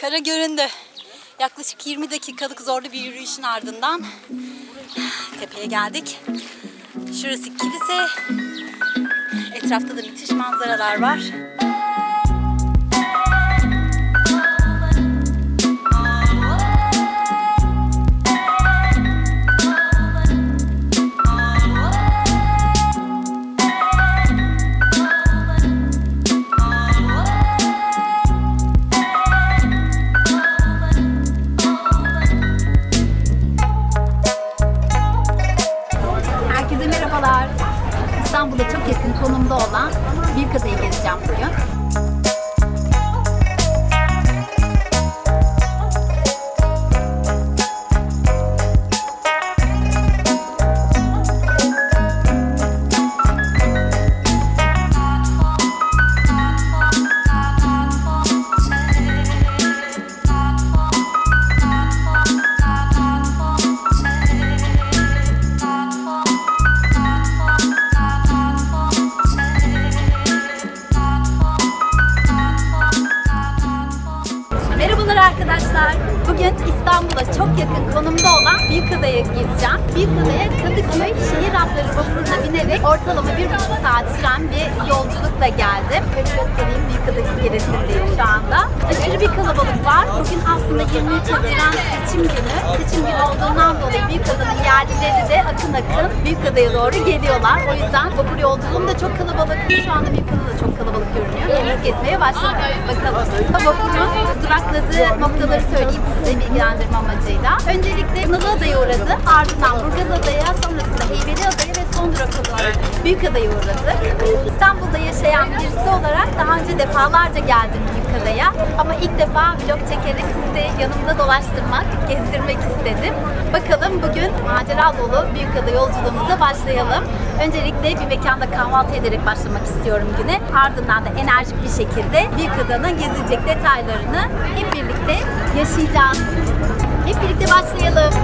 Kara göründü. Yaklaşık 20 dakikalık zorlu bir yürüyüşün ardından tepeye geldik. Şurası kilise. Etrafta da müthiş manzaralar var. Süren bir yolculukla geldim. Böyle göstereyim Büyükada iskelesindeyim şu anda. Aşırı bir kalabalık var. Bugün aslında 23 Haziran seçim günü. Seçim günü olduğundan dolayı Büyükada'nın yerlileri de akın akın Büyükada'ya doğru geliyorlar. O yüzden vapur yolculuğum da çok kalabalık. Şu anda Büyükada da çok kalabalık görünüyor. Henüz gezmeye başladık. Bakalım. Vapurun durakladığı noktaları söyleyeyim size bilgilendirme amacıyla. Öncelikle Kınalıada'ya uğradı. Ardından Burgazada'ya, sonrasında Heybeliada'ya ve son durak olarak Büyükada'ya uğradı. İstanbul'da yaşayan birisi olarak daha önce defalarca geldim Büyükada'ya. Ama ilk defa vlog çekerek sizi yanımda dolaştırmak, gezdirmek istedim. Bakalım bugün macera dolu Büyükada yolculuğumuza başlayalım. Öncelikle bir mekanda kahvaltı ederek başlamak istiyorum güne. Ardından da enerjik bir şekilde Büyükada'nın gezilecek detaylarını hep birlikte yaşayacağız. Hep birlikte başlayalım.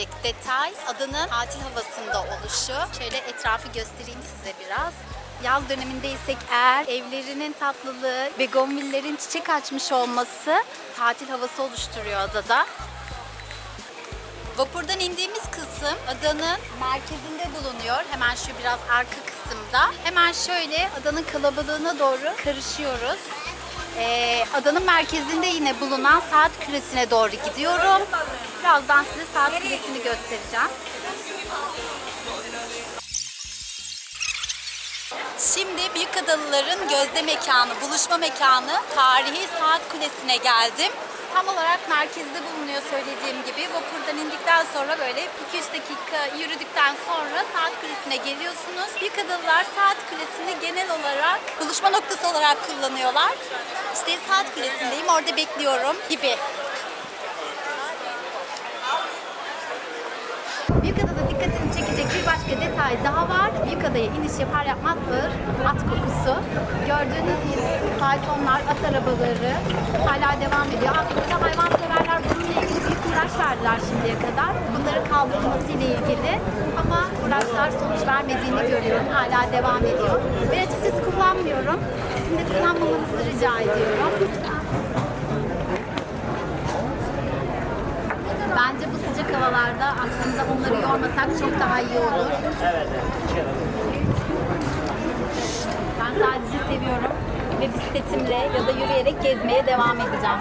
Çekecek detay adanın tatil havasında oluşu. Şöyle etrafı göstereyim size biraz. Yaz dönemindeysek eğer evlerinin tatlılığı, begonvillerin çiçek açmış olması tatil havası oluşturuyor adada. Vapurdan indiğimiz kısım adanın merkezinde bulunuyor. Hemen şu biraz arka kısımda. Hemen şöyle adanın kalabalığına doğru karışıyoruz. Ee, adanın merkezinde yine bulunan saat küresine doğru gidiyorum. Birazdan size saat küresini göstereceğim. Şimdi Büyükadalıların gözde mekanı, buluşma mekanı tarihi Saat Kulesi'ne geldim. Tam olarak merkezde bulunuyor söylediğim gibi. Vapurdan indikten sonra böyle 2-3 dakika yürüdükten sonra Saat Kulesi'ne geliyorsunuz. Büyükadalılar Saat Kulesi'ni genel olarak buluşma noktası olarak kullanıyorlar. İşte Saat Kulesi'ndeyim, orada bekliyorum gibi. Büyükada'da dikkatini çekecek bir başka detay daha var. Büyükada'ya iniş yapar yapmaz ağır at kokusu. Gördüğünüz gibi faytonlar, at arabaları hala devam ediyor. Aslında hayvanseverler bununla ilgili büyük uğraş verdiler şimdiye kadar. Bunların kaldırılması ile ilgili ama uğraşlar sonuç vermediğini görüyorum. Hala devam ediyor. Ben açıkçası kullanmıyorum. Sizin de kullanmamanızı rica ediyorum. Bence bu sıcak havalarda aslında onları yormasak çok daha iyi olur. Ben sadece seviyorum ve bisikletimle ya da yürüyerek gezmeye devam edeceğim.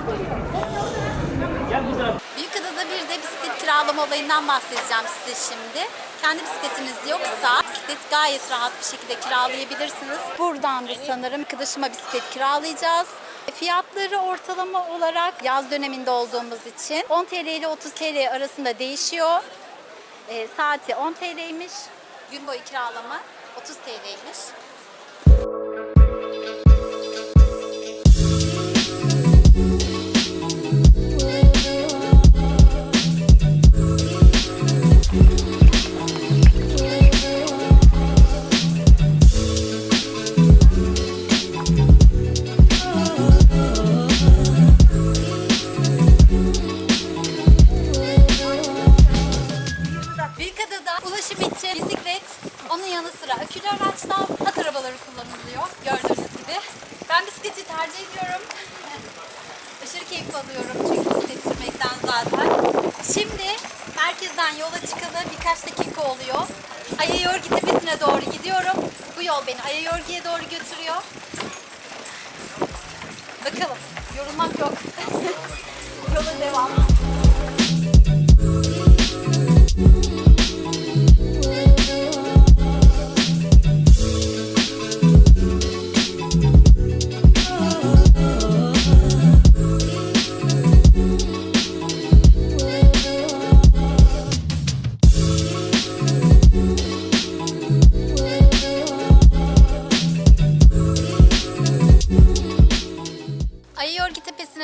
Büyükada'da bir de bisiklet kiralama olayından bahsedeceğim size şimdi. Kendi bisikletiniz yoksa bisiklet gayet rahat bir şekilde kiralayabilirsiniz. Buradan da sanırım arkadaşıma bisiklet kiralayacağız. Fiyatları ortalama olarak yaz döneminde olduğumuz için 10 TL ile 30 TL arasında değişiyor. E, saati 10 TL'ymiş. Gün boyu kiralama 30 TL'ymiş. Birkaç dakika oluyor. Ayayorgi tepesine doğru gidiyorum. Bu yol beni Ayayorgi'ye doğru götürüyor. Bakalım. Yorulmak yok. Yola devam.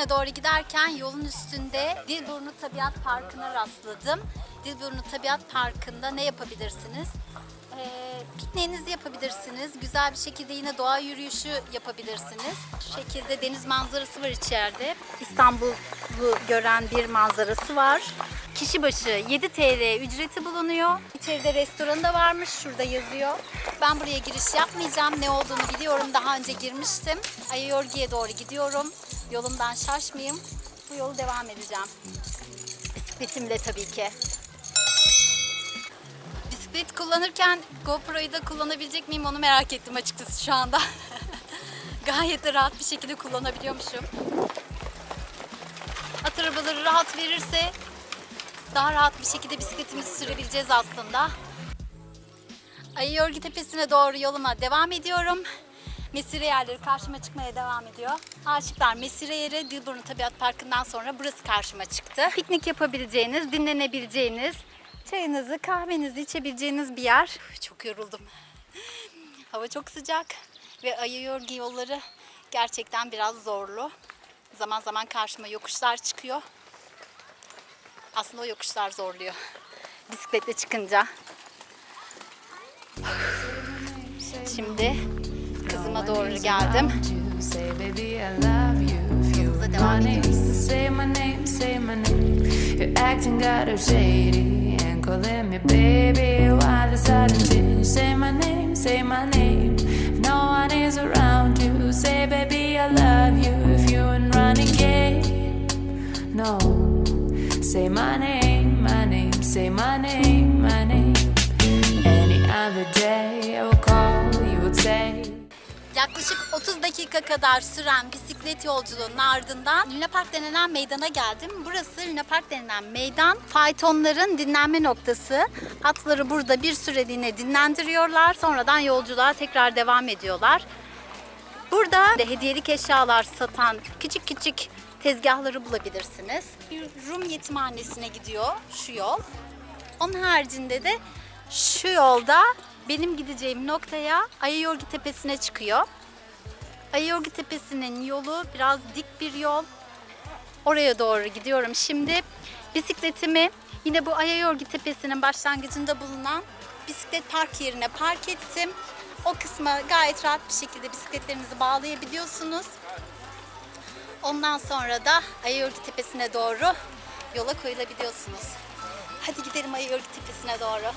Doğru giderken yolun üstünde Dilburnu Tabiat Parkı'na rastladım. Dilburnu Tabiat Parkı'nda ne yapabilirsiniz? Ee, pikniğinizi yapabilirsiniz. Güzel bir şekilde yine doğa yürüyüşü yapabilirsiniz. Şu şekilde deniz manzarası var içeride. İstanbul'u gören bir manzarası var. Kişi başı 7 TL ücreti bulunuyor. İçeride restoranı da varmış. Şurada yazıyor. Ben buraya giriş yapmayacağım. Ne olduğunu biliyorum. Daha önce girmiştim. Ayayorgi'ye doğru gidiyorum. Yolumdan şaşmayayım. Bu yolu devam edeceğim. Bisikletimle tabii ki. Bisiklet kullanırken GoPro'yu da kullanabilecek miyim onu merak ettim açıkçası şu anda. Gayet de rahat bir şekilde kullanabiliyormuşum. At arabaları rahat verirse daha rahat bir şekilde bisikletimizi sürebileceğiz aslında. Ayayorgi Tepesi'ne doğru yoluma devam ediyorum. Mesire yerleri karşıma çıkmaya devam ediyor. Aşıklar Mesire yeri Dilburnu Tabiat Parkı'ndan sonra burası karşıma çıktı. Piknik yapabileceğiniz, dinlenebileceğiniz, çayınızı, kahvenizi içebileceğiniz bir yer. Çok yoruldum. Hava çok sıcak ve Ayayorgi yolları gerçekten biraz zorlu. Zaman zaman karşıma yokuşlar çıkıyor. Aslında o yokuşlar zorluyor. Bisikletle çıkınca. Şimdi kızıma doğru geldim. Say baby I love you. If you Yolumuza devam ediyoruz. say my name, say my name. You're acting kind Yaklaşık 30 dakika kadar süren bisiklet yolculuğunun ardından Luna Park denilen meydana geldim. Burası Luna Park denilen meydan. Faytonların dinlenme noktası. Atları burada bir süreliğine dinlendiriyorlar. Sonradan yolculuğa tekrar devam ediyorlar. Burada hediyelik eşyalar satan küçük küçük tezgahları bulabilirsiniz. Bir Rum yetimhanesine gidiyor şu yol. Onun haricinde de şu yolda benim gideceğim noktaya Ayayorgi Tepesi'ne çıkıyor. Ayayorgi Tepesi'nin yolu biraz dik bir yol. Oraya doğru gidiyorum. Şimdi bisikletimi yine bu Ayayorgi Tepesi'nin başlangıcında bulunan bisiklet park yerine park ettim. O kısma gayet rahat bir şekilde bisikletlerinizi bağlayabiliyorsunuz. Ondan sonra da Ayayorgi Tepesi'ne doğru yola koyulabiliyorsunuz. Hadi gidelim Ayayorgi Tepesi'ne doğru.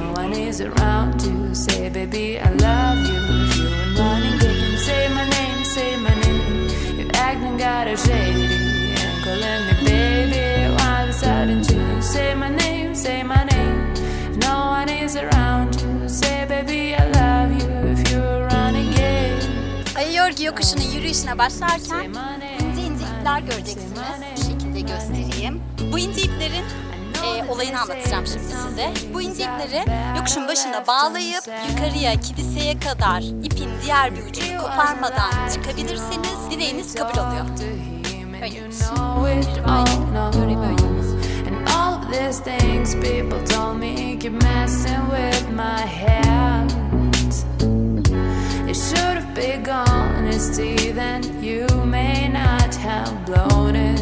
No one is around to say, baby, I love you. You running game, say my name, say my name. You're acting kinda shady and calling me baby. Why the sudden change? Say my name, say my name. If no one is around to say, baby, I love you. If you're running game, Ayayorgi yokuşunun yürüyüşüne başlarken ince ince ipler göreceksiniz. Bu şekilde göstereyim. Bu ince iplerin e, olayını anlatacağım şimdi size. Bu ince ipleri yokuşun başına bağlayıp yukarıya kiliseye kadar ipin diğer bir ucunu koparmadan çıkabilirseniz dileğiniz kabul oluyor. Böyle. You may not have blown it.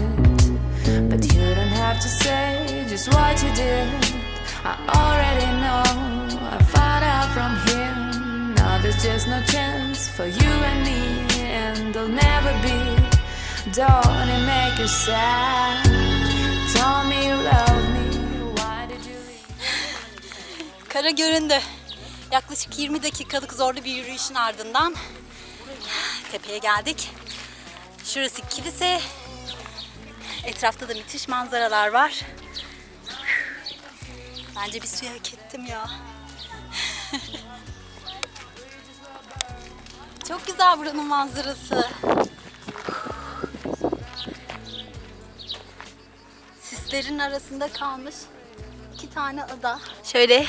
But you don't have to say just what you did. I already know. I found out from him. Now there's just no chance for you and me, and there'll never be. Don't it make you sad? Tell me you love me. Why did you leave? Kara göründü. Yaklaşık 20 dakikalık zorlu bir yürüyüşün ardından tepeye geldik. Şurası kilise. Etrafta da müthiş manzaralar var. Bence bir suya hak ettim ya. Çok güzel buranın manzarası. Sislerin arasında kalmış iki tane ada. Şöyle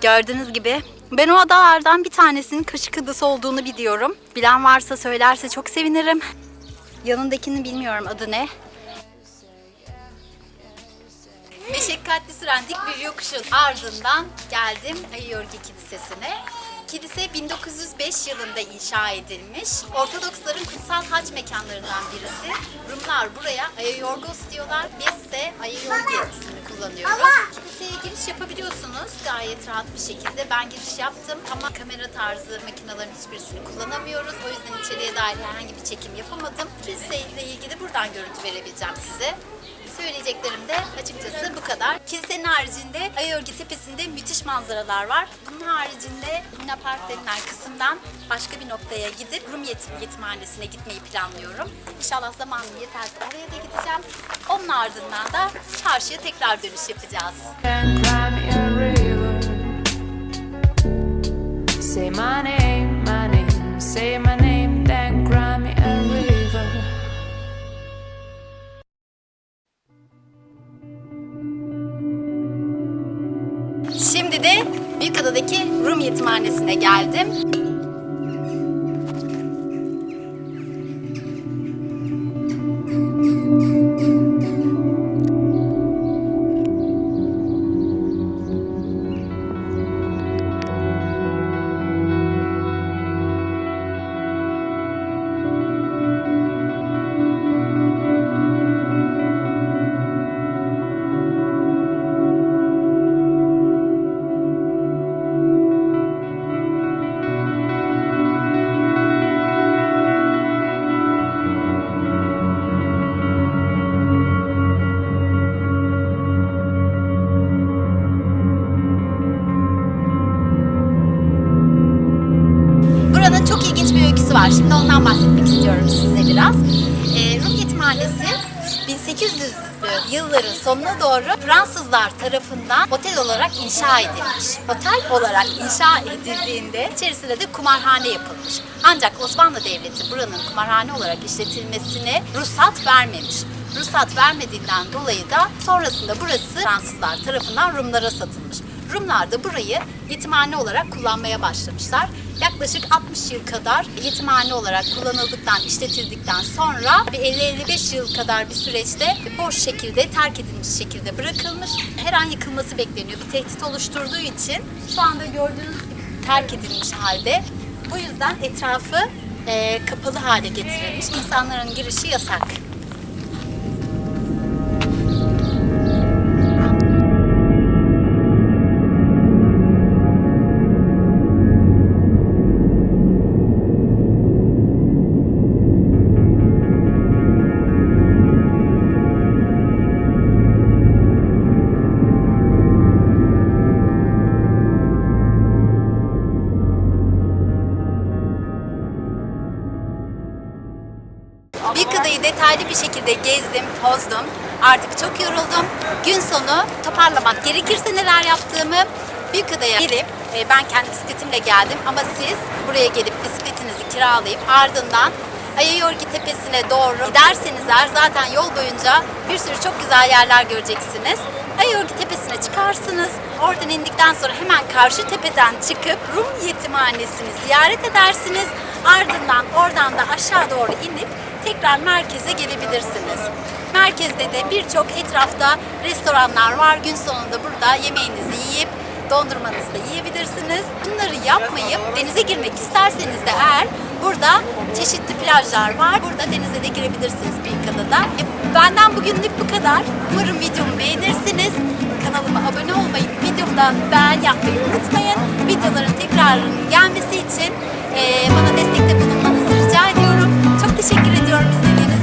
gördüğünüz gibi ben o adalardan bir tanesinin Kaşık Adası olduğunu biliyorum. Bilen varsa söylerse çok sevinirim. Yanındakini bilmiyorum adı ne. Meşakkatli süren dik bir yokuşun ardından geldim Ayyorgi Kilisesi'ne. Kilise 1905 yılında inşa edilmiş. Ortodoksların kutsal hac mekanlarından birisi. Rumlar buraya Ayayorgos diyorlar. Biz de Ayayorgi ismini kullanıyoruz. Kiliseye giriş yapabiliyorsunuz gayet rahat bir şekilde. Ben giriş yaptım ama kamera tarzı makinelerin hiçbirisini kullanamıyoruz. O yüzden içeriye dair herhangi bir çekim yapamadım. Kiliseyle ilgili buradan görüntü verebileceğim size. Söyleyeceklerim de açıkçası bu kadar. Kilisenin haricinde Ayörgi Tepesi'nde müthiş manzaralar var. Bunun haricinde Luna Park denilen kısımdan başka bir noktaya gidip Rum yetim, yetimhanesine gitmeyi planlıyorum. İnşallah zamanım yeterse oraya da gideceğim. Onun ardından da çarşıya tekrar dönüş yapacağız. Say my var. Şimdi ondan bahsetmek istiyorum size biraz. Ee, Rum Yetimhanesi 1800'lü yılların sonuna doğru Fransızlar tarafından otel olarak inşa edilmiş. Otel olarak inşa edildiğinde içerisinde de kumarhane yapılmış. Ancak Osmanlı Devleti buranın kumarhane olarak işletilmesine ruhsat vermemiş. Ruhsat vermediğinden dolayı da sonrasında burası Fransızlar tarafından Rumlara satılmış. Rumlar da burayı yetimhane olarak kullanmaya başlamışlar. Yaklaşık 60 yıl kadar yetimhane olarak kullanıldıktan, işletildikten sonra bir 50-55 yıl kadar bir süreçte boş şekilde, terk edilmiş şekilde bırakılmış. Her an yıkılması bekleniyor. Bir tehdit oluşturduğu için şu anda gördüğünüz terk edilmiş halde. Bu yüzden etrafı eee, kapalı hale getirilmiş. İnsanların girişi yasak. Bir şekilde gezdim, tozdum. Artık çok yoruldum. Gün sonu toparlamak gerekirse neler yaptığımı Büyükada'ya gelip e, ben kendi bisikletimle geldim ama siz buraya gelip bisikletinizi kiralayıp ardından Ayayorgi Tepesi'ne doğru giderseniz eğer zaten yol boyunca bir sürü çok güzel yerler göreceksiniz. Ayayorgi Tepesi'ne çıkarsınız. Oradan indikten sonra hemen karşı tepeden çıkıp Rum Yetimhanesi'ni ziyaret edersiniz. Ardından oradan da aşağı doğru inip tekrar merkeze gelebilirsiniz. Merkezde de birçok etrafta restoranlar var. Gün sonunda burada yemeğinizi yiyip dondurmanızı da yiyebilirsiniz. Bunları yapmayıp denize girmek isterseniz de eğer burada çeşitli plajlar var. Burada denize de girebilirsiniz Büyükada'da. E, Benden bugünlük bu kadar. Umarım videomu beğenirsiniz. Kanalıma abone olmayı, videomda beğen yapmayı unutmayın. Videoların tekrarının gelmesi için e, bana destekte bulunmanızı teşekkür ediyorum. İzlediğiniz